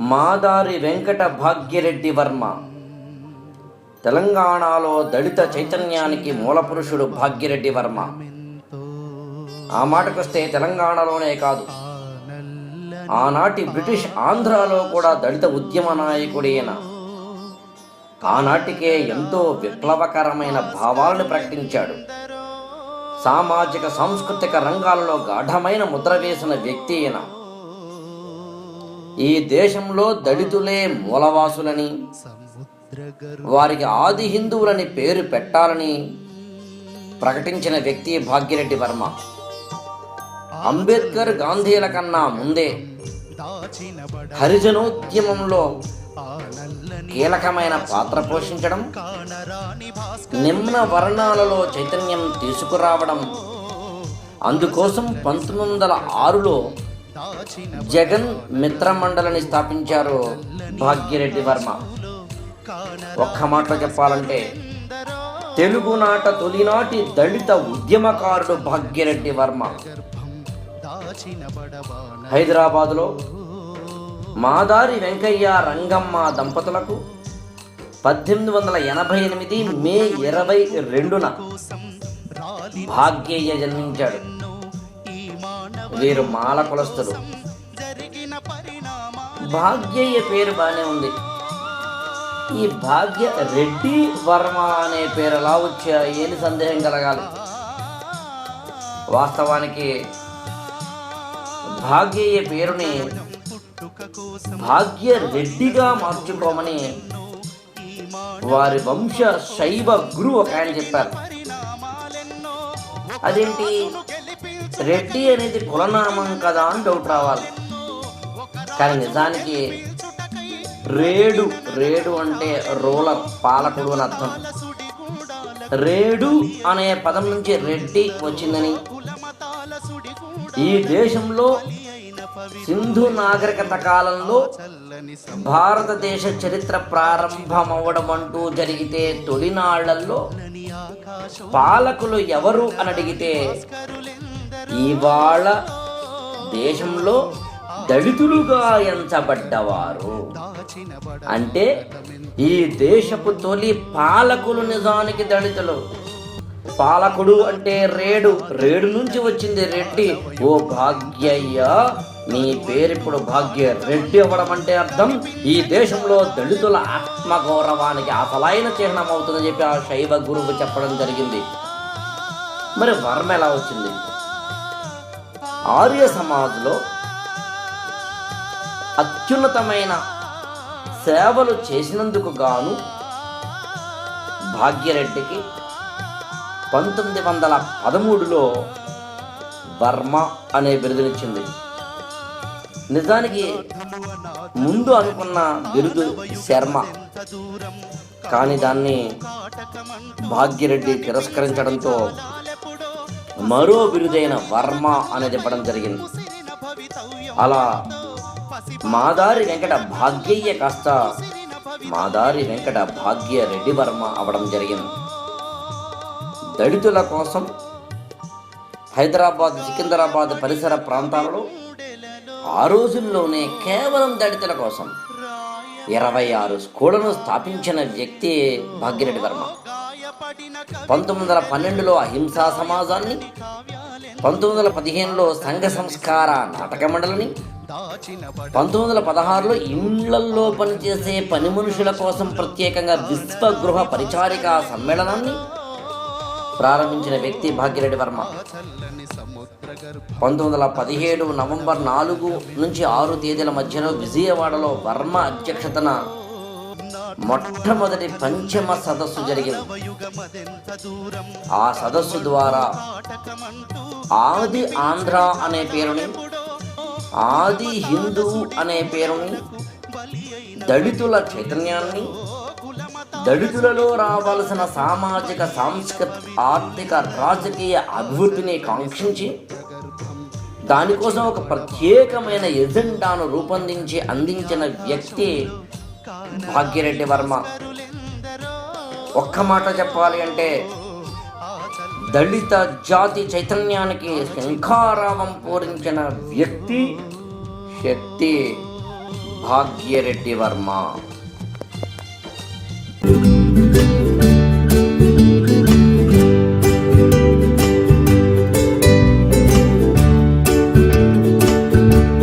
మాదారి వెంకట భాగ్యరెడ్డి వర్మ. తెలంగాణలో దళిత చైతన్యానికి మూలపురుషుడు భాగ్యరెడ్డి వర్మ. ఆ మాటకొస్తే తెలంగాణలోనే కాదు. ఆనాటి బ్రిటిష్ ఆంధ్రాలో కూడా దళిత ఉద్యమ నాయకుడైన ఆనాటికే ఎంతో విప్లవకరమైన భావాలను ప్రకటించాడు. సామాజిక సాంస్కృతిక రంగాలలో గాఢమైన ముద్ర వేసిన వ్యక్తి అయినా ఈ దేశంలో దళితులే మూలవాసులని వారికి ఆది హిందువులని పేరు పెట్టాలని ప్రకటించిన వ్యక్తి భాగ్యరెడ్డి వర్మ. అంబేద్కర్ గాంధీల కన్నా ముందే హరిజనోద్యమంలో కీలకమైన పాత్ర పోషించడం నిమ్న వర్ణాలలో చైతన్యం తీసుకురావడం అందుకోసం పంతొమ్మిది వందల ఆరులో జగన్ మిత్ర మండలిని స్థాపించారు భాగ్యరెడ్డి వర్మ. ఒక్క మాటలో చెప్పాలంటే తెలుగునాట తొలినాటి దళిత ఉద్యమకారుడు భాగ్యరెడ్డి వర్మ. హైదరాబాదులో మాదారి వెంకయ్య రంగమ్మ దంపతులకు పద్దెనిమిది వందల ఎనభై ఎనిమిది మే ఇరవై రెండున భాగ్యయ్య జన్మించాడు. వీరు మాల కులస్తులు. భాగ్యయ్య పేరు బాగానే ఉంది. ఈ భాగ్య రెడ్డి వర్మ అనే పేరు ఎలా వచ్చాయి అని సందేహం కలగాలి. వాస్తవానికి భాగ్యయ్య పేరుని భాగ్య రెడ్డిగా మార్చుకోమని వారి వంశ శైవ గురువు ఒక ఆయన చెప్పారు. అదేంటి? రెడ్డి అనేది కులనామం కదా అని డౌట్ రావాలి. కానీ నిజానికి రేడు రేడు అంటే రోలర్ పాలకుడు అని అర్థం. రేడు అనే పదం నుంచి రెడ్డి వచ్చిందని. ఈ దేశంలో సింధు నాగరికత కాలంలో భారతదేశ చరిత్ర ప్రారంభమవడం అంటూ జరిగితే తొలినాళ్ళలో పాలకులు ఎవరు అని అడిగితే ఇవాళ దేశంలో దళితులుగా ఎంచబడ్డవారు. అంటే ఈ దేశపు తొలి పాలకులు నిజానికి దళితులు. పాలకుడు అంటే రేడు. రేడు నుంచి వచ్చింది రెడ్డి. ఓ భాగ్యయ్య నీ పేరు ఇప్పుడు భాగ్య రెడ్డి అవ్వడం అంటే అర్థం. ఈ దేశంలో దళితుల ఆత్మగౌరవానికి అసలైన చిహ్నం అవుతుందని చెప్పి ఆ శైవ గురువు చెప్పడం జరిగింది. మరి వర్మ ఎలా వచ్చింది? ఆర్య సమాజ్లో అత్యున్నతమైన సేవలు చేసినందుకు గాను భాగ్యరెడ్డికి పంతొమ్మిది వందల పదమూడులో వర్మ అనే బిరుదునిచ్చింది నిజానికి ముందు అనుకున్న బిరుదు శర్మ. కానీ దాన్ని భాగ్యరెడ్డి తిరస్కరించడంతో మరో బిరుదైన వర్మ అనేది ఇవ్వడం జరిగింది. అలా మాదారి వెంకట భాగ్యయ్య కాస్త మాదారి వెంకట భాగ్య రెడ్డి వర్మ అవడం జరిగింది. దళితుల కోసం హైదరాబాద్ సికింద్రాబాద్ పరిసర ప్రాంతాలలో ఆ రోజుల్లోనే కేవలం దళితుల కోసం ఇరవై ఆరు స్కూళ్ళను స్థాపించిన వ్యక్తి భాగ్యరెడ్డి వర్మ. పంతొమ్మిది వందల పన్నెండులో అహింసా సమాజాన్ని పంతొమ్మిది వందల పదిహేనులో సంఘ సంస్కార నాటక మండలిని పంతొమ్మిది వందల పదహారులో ఇండ్లల్లో పనిచేసే పని మనుషుల కోసం ప్రత్యేకంగా విశ్వగృహ పరిచారిక సమ్మేళనాన్ని ప్రారంభించిన వ్యక్తి భాగ్యరెడ్డి వర్మ. పంతొమ్మిది వందల పదిహేడు నవంబర్ నాలుగు నుంచి ఆరు తేదీల మధ్యలో విజయవాడలో వర్మ అధ్యక్షతన మొట్టమొదటి పంచమ సదస్సు జరిగింది. ఆ సదస్సు ద్వారా ఆది ఆంధ్ర అనే పేరుని ఆది హిందూ అనే పేరుని దళితుల చైతన్యాన్ని దళితులలో రావాల్సిన సామాజిక సాంస్కృతిక ఆర్థిక రాజకీయ అభివృద్ధిని కాంక్షించి దానికోసం ఒక ప్రత్యేకమైన ఎజెండాను రూపొందించి అందించిన వ్యక్తి భాగ్యరెడ్డి వర్మ. ఒక్క మాట చెప్పాలి అంటే దళిత జాతి చైతన్యానికి శంఖారావం పూరించిన వ్యక్తి శక్తి భాగ్యరెడ్డి వర్మ.